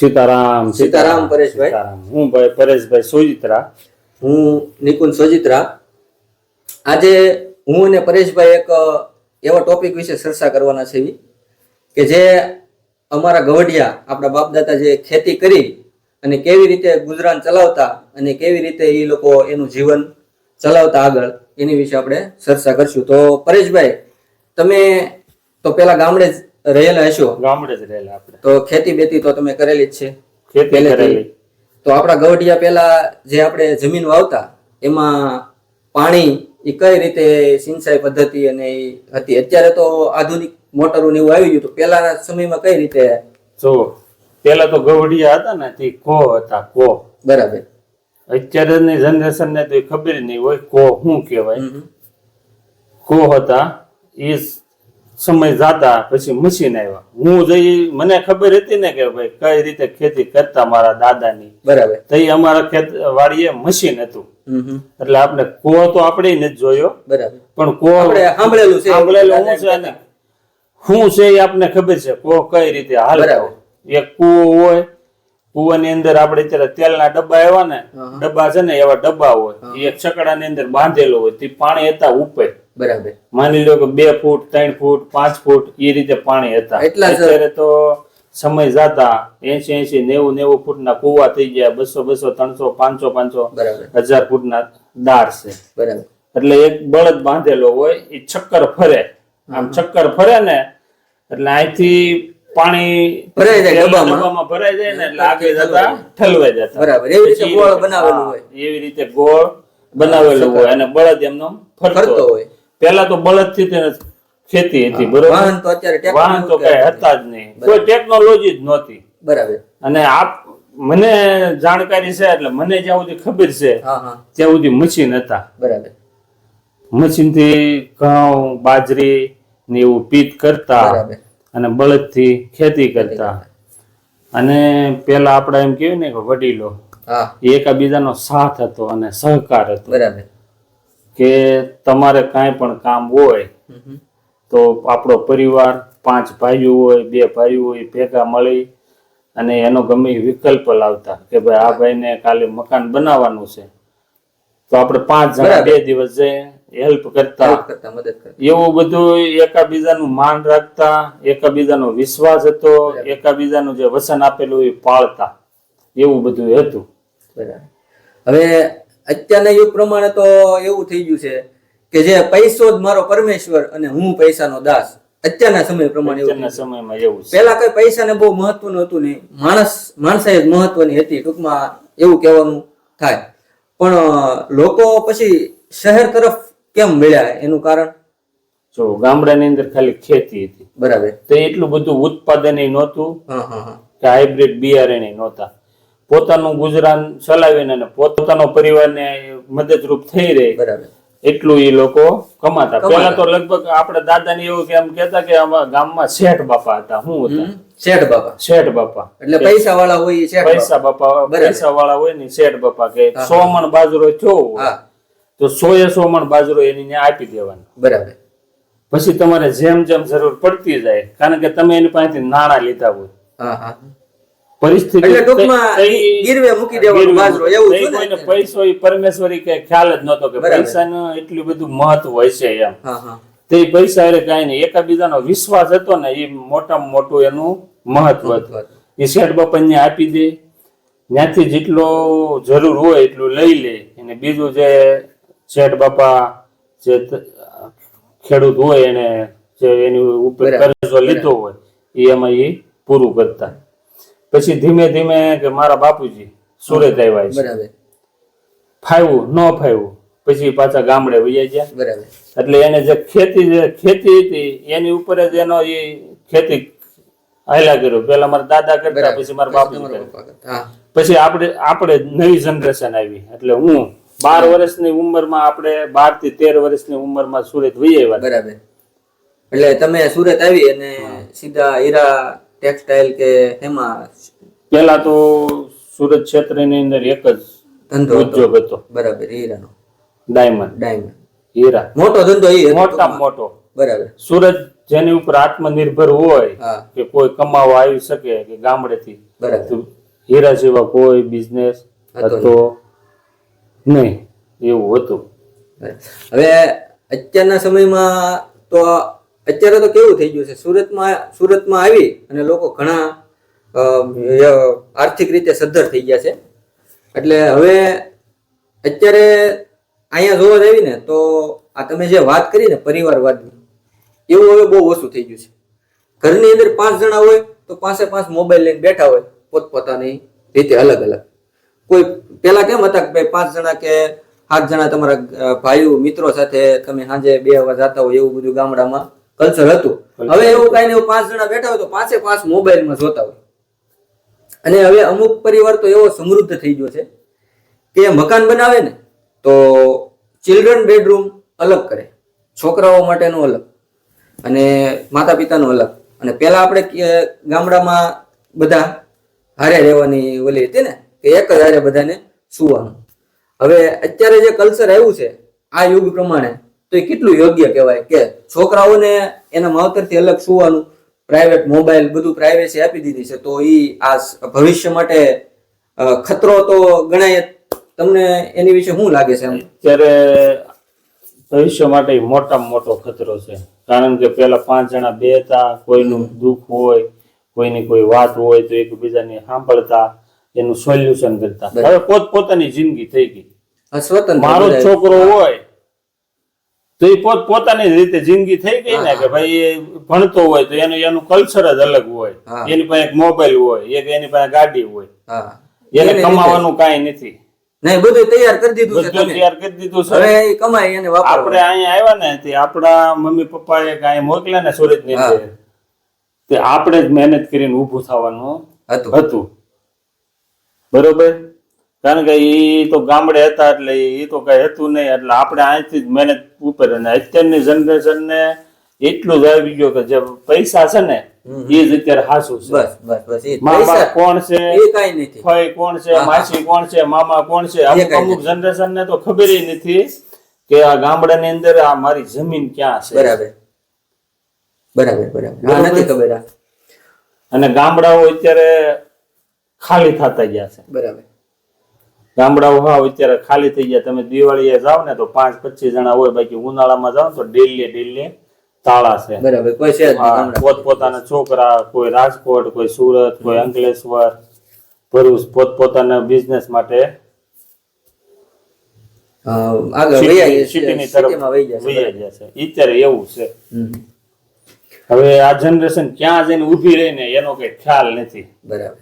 સીતારામ સીતારામ, પરેશભાઈ. હું ભાઈ પરેશભાઈ સોજિત્રા. હું નિકુંજ સોજિત્રા. આજે હું અને પરેશભાઈ એક એવા ટોપિક વિશે ચર્ચા કરવાના છે કે જે અમારા ગવડિયા આપણા બાપદાતા જે ખેતી કરી અને કેવી રીતે ગુજરાન ચલાવતા અને કેવી રીતે એ લોકો એનું જીવન ચલાવતા આગળ એની વિશે આપણે ચર્ચા કરશું. તો પરેશભાઈ તમે તો પેલા ગામડે જ રહેલા હશો? ગામડે જ રહેલા આપણે. તો ખેતી બેતી તો તમે કરેલી જ છે. ખેતી કરેલી. તો આપણા ગવડિયા પેલા જે આપણે જમીન વાવતા એમાં પાણી એ કઈ રીતે સિંચાઈ પદ્ધતિ અને હતી? અત્યારે તો આધુનિક મોટરો ને એવું આવી ગયું. તો પેલાના સમયમાં કઈ રીતે? જો પેલા તો ગવડિયા હતા ને તે કો હતા કો. બરાબર. અત્યારની જનરેશન ને તો ખબર નહીં હોય કો શું કહેવાય. કો હતા એ સમય જાતા પછી મશીન આવ્યા. હું જઈ મને ખબર હતી ને કે ભાઈ કઈ રીતે ખેતી કરતા મારા દાદાની બરાબર. તો એ અમારા ખેત વાડીએ મશીન હતું. એટલે આપણે કુવો તો આપણે નથી જોયો. બરાબર. પણ કુવો સાંભળેલું છે. સાંભળેલું શું છે ને શું છે એ આપને ખબર છે કો કઈ રીતે હાલ. એક કૂવો હોય કૂવાની અંદર આપણે અત્યારે તેલના ડબ્બા એવા ને ડબ્બા છે ને એવા ડબ્બા હોય એક છકડાની અંદર બાંધેલો હોય તે પાણી હતા ઉપર. બરાબર. માની લો કે બે ફૂટ ત્રણ ફૂટ પાંચ ફૂટ એ રીતે પાણી હતા. એટલા અત્યારે તો સમય જતા એસી એસી નેવું નેવું ફૂટના કુવા થઈ ગયા બસો બસો ત્રણસો પાંચસો પાંચસો હજાર ફૂટના દાર છે. બરાબર. એટલે એક બળદ બાંધેલો હોય એ ચક્કર ફરે. આમ ચક્કર ફરે ને એટલે અહીંથી પાણી ભરાઈ જાય ડબ્બામાં. ભરાઈ જાય ને એટલે આગળ જતા ઠલવાઈ જતા. બરાબર. એવી રીતે ગોળ બનાવેલું હોય. એવી રીતે ગોળ બનાવેલું હોય અને બળદ એમનો ફરતો હોય. પેલા તો બળદથી તેને ખેતી હતી બરોબર? વાહન તો અત્યારે વાહન તો કઈ હતા. જ નહીં. કોઈ ટેકનોલોજી જ નહોતી. બરાબર. અને આપ મને જાણકારી છે એટલે મને જ્યાં સુધી ખબર છે ત્યાં સુધી મશીન હતા. બરાબર. મશીનથી ઘઉં બાજરી ને એવું પીત કરતા અને બળદથી ખેતી કરતા. અને પેલા આપણે એમ કેવું ને કે વડીલો એકાબીજાનો સાથ હતો અને સહકાર હતો. બરાબર. કે તમારે કાંઈ પણ કામ હોય. તો આપણો પરિવાર પાંચ ભાઈઓ હોય બે ભાઈઓ હોય ભેગા મળી અને એનો ગમે વિકલ્પ લાવતા કે ભાઈ આ ભાઈને કાલે મકાન બનાવવાનું છે. તો આપણે પાંચ જણા બે દિવસ જઈ હેલ્પ કરતા. એવું બધું એકાબીજાનું માન રાખતા એકાબીજાનો વિશ્વાસ હતો એકાબીજાનું જે વચન આપેલું એ પાળતા. એવું બધું હતું. બરાબર. હવે અત્યારના યુગ પ્રમાણે તો એવું થઈ ગયું છે કે જે પૈસો જ મારો પરમેશ્વર અને હું પૈસાનો દાસ. અત્યારના સમય પ્રમાણે એવું સમયમાં એવું પેલા કઈ પૈસાને બહુ મહત્વનું હતું નહીં. માણસ માણસાઈ જ મહત્વની હતી. ટૂંકમાં એવું કહેવાનું થાય. પણ લોકો પછી શહેર તરફ કેમ મળ્યા એનું કારણ? જો ગામડાની અંદર ખાલી ખેતી હતી. બરાબર. તો એટલું બધું ઉત્પાદન નહોતું હા હા હા. કે હાઇબ્રિડ બિયારણ નહોતા. પોતાનું ગુજરાન ચલાવીને અને પોતાનો પરિવારને મદદરૂપ થઈ રહે. બરાબર. એટલું એ લોકો કમાતા. પેલા તો લગભગ આપણે દાદાને એવું કે એમ કેતા કે ગામમાં શેઠ બાપા હતા. શું હતા? શેઠ બાપા. શેઠ બાપા. એટલે પૈસા વાળા હોય એ શેઠ પૈસા બાપા. પૈસા વાળા હોય ને શેઠ બાપા કે સો મણ બાજરો થયો હા. તો સો એ સો મણ બાજરો એની આપી દેવાનો. બરાબર. પછી તમારે જેમ જેમ જરૂર પડતી જાય કારણ કે તમે એની પાસેથી નાણાં લીધા હોય. હા હા. પરિસ્થિતિ એટલે ટૂંકમાં ગીરવે મૂકી દેવાનો બાજરો એવું છે કોઈને પૈસો એ પરમેશ્વરી કે ખ્યાલ જ નતો કે. પૈસાનું એટલું બધું મહત્વ હોય છે એમ. હા હા. તે પૈસા એટલે કાંઈ નહીં. એકાબીજાનો વિશ્વાસ હતો ને એ મોટામાં મોટું એનું મહત્વ હતું. એ શેઠ બપનને આપી દે. ત્યાંથી જેટલો જરૂર હોય એટલું લઈ લે. અને બીજું જે શેઠ બાપા જે ખેડૂત હોય એને જે એની ઉપર કરજો લીધો હોય એ એમાં એ પૂરું કરતા. પછી ધીમે ધીમે કે મારા બાપુજી સુરત આવ્યા છે. બરાબર. ફાવ્યું ન ફાવ્યું પછી પાછા ગામડે વૈયા ગયા. બરાબર. એટલે એને જે ખેતી જે ખેતી હતી એની ઉપર જ એનો એ ખેતી હાલ્યા કર્યો. પેલા મારા દાદા કરતા પછી મારા બાપુ કરતા. પછી આપણે આપણે નવી જનરેશન આવી. એટલે હું બાર વર્ષની ઉંમરમાં આપણે બારથી તેર વર્ષની ઉંમરમાં સુરત વહી આવ્યા બરાબર. એટલે તમે સુરત આવી અને સીધા હીરા ટેક્સટાઇલ કે એમાં પેલા તો સુરત ક્ષેત્રની અંદર એક જ ધંધો ઉદ્યોગ હતો. બરાબર હીરાનો. ડાયમંડ. ડાયમંડ. હીરા. મોટો ધંધો એ મોટા મોટો. બરાબર. સુરત જેની ઉપર આત્મનિર્ભર હોય કે કોઈ કમાવા આવી શકે કે ગામડેથી બરાબર. હીરા જેવા કોઈ બિઝનેસ હતો નહીં. એવું હતું. હવે અત્યારના સમયમાં તો અત્યારે તો કેવું થઈ ગયું છે? સુરતમાં સુરતમાં આવી અને લોકો ઘણા આર્થિક રીતે સદ્ધર થઈ ગયા છે. એટલે હવે અત્યારે અહીંયા જોવા જઈએ ને તો આ તમે જે વાત કરી ને પરિવારવાદની, એવું હવે બહુ ઓછું થઈ ગયું છે. ઘરની અંદર પાંચ જણા હોય તો પાંચે પાંચ મોબાઈલ લઈને બેઠા હોય, પોતપોતાની રીતે અલગ અલગ. કોઈ પેલા કેમ હતા કે ભાઈ પાંચ જણા કે સાત જણા તમારા ભાઈઓ, મિત્રો સાથે તમે સાંજે બે વાગે જતા હોય એવું બધું ગામડામાં? કલ્ચર હતું. હવે એવું કાંઈ નહીં એવું પાંચ જણા બેઠા હોય તો પાંચે પાંચ મોબાઈલમાં જોતા હોય. અને હવે અમુક પરિવાર તો એવો સમૃદ્ધ થઈ ગયો છે કે મકાન બનાવે ને તો ચિલ્ડ્રન બેડરૂમ અલગ કરે. છોકરાઓ માટેનું અલગ. અને માતા પિતાનું અલગ. અને પહેલા આપણે ગામડામાં બધા હારે રહેવાની ઓલી હતી ને કે એક જ હારે બધાને સુવાનું. હવે અત્યારે જે કલ્ચર આવ્યું છે આ યુગ પ્રમાણે તો એ કેટલું યોગ્ય કહેવાય કે છોકરાઓને એના માવતરથી અલગ સુવાનું પ્રાઇવેટ મોબાઈલ બધું પ્રાઇવેસી આપી દીધી છે તો એ આ ભવિષ્ય માટે ખતરો તો ગણાય તમને એની વિશે શું લાગે છે ત્યારે ભવિષ્ય માટે મોટામાં મોટો ખતરો છે. કારણ કે પેલા પાંચ જણા બે હતા કોઈનું દુઃખ હોય કોઈની કોઈ વાત હોય તો એકબીજાને સાંભળતા એનું સોલ્યુશન કરતા. હવે પોત પોતાની જિંદગી થઈ ગઈ. મારો છોકરો હોય તો એ પોત પોતાની રીતે જિંદગી થઈ ગઈ ને કે ભાઈ એ ભણતો હોય તો એનું એનું કલ્ચર જ અલગ હોય. એની પાસે એક મોબાઈલ હોય એક એની પાસે ગાડી હોય. એને કમાવાનું કાંઈ નથી. નહીં બધું તૈયાર કરી દીધું છે તૈયાર કરી દીધું છે. હવે એ કમાય એને વાપરો. આપણે અહીંયા આવ્યા ને તે આપણા મમ્મી પપ્પાએ કાંઈ મોકલ્યા ને સુરતની અંદર, તે આપણે જ મહેનત કરીને ઊભું થવાનું હતું. હતું. બરોબર? કારણ કે ઈ તો ગામડે હતા એટલે એ તો કઈ હતું નહીં. એટલે આપણે અહીંથી જ મહેનત ઉપર અને અત્યારની જનરેશન ને એટલું જ આવી ગયું કે જે પૈસા છે ને એ જ અત્યારે હાસું છે. બસ બસ બસ. એ પૈસા કોણ છે? એ કઈ નથી. ફઈ કોણ છે? માસી કોણ છે? મામા કોણ છે? અમુક અમુક જનરેશન ને તો ખબર નથી કે આ ગામડાની અંદર આ મારી જમીન ક્યાં છે? બરાબર. બરાબર બરાબર. નથી ખબર અને ગામડાઓ અત્યારે ખાલી થતા ગયા છે. બરાબર. ગામડાઓ હાવ અત્યારે ખાલી થઈ ગયા તમે દિવાળીએ જાઓ ને તો પાંચ પચીસ જણા હોય બાકી ઉનાળામાં જાઓ તો ડેલી ડેલી તાળા છે. બરાબર કોઈ છે જ નહીં પોતપોતાના છોકરા કોઈ રાજકોટ કોઈ સુરત કોઈ અંકલેશ્વર ભરૂચ પોતપોતાના બિઝનેસ માટે અત્યારે એવું છે. હવે આ જનરેશન ક્યાં જઈને ઊભી રહી ને એનો કઈ ખ્યાલ નથી. બરાબર.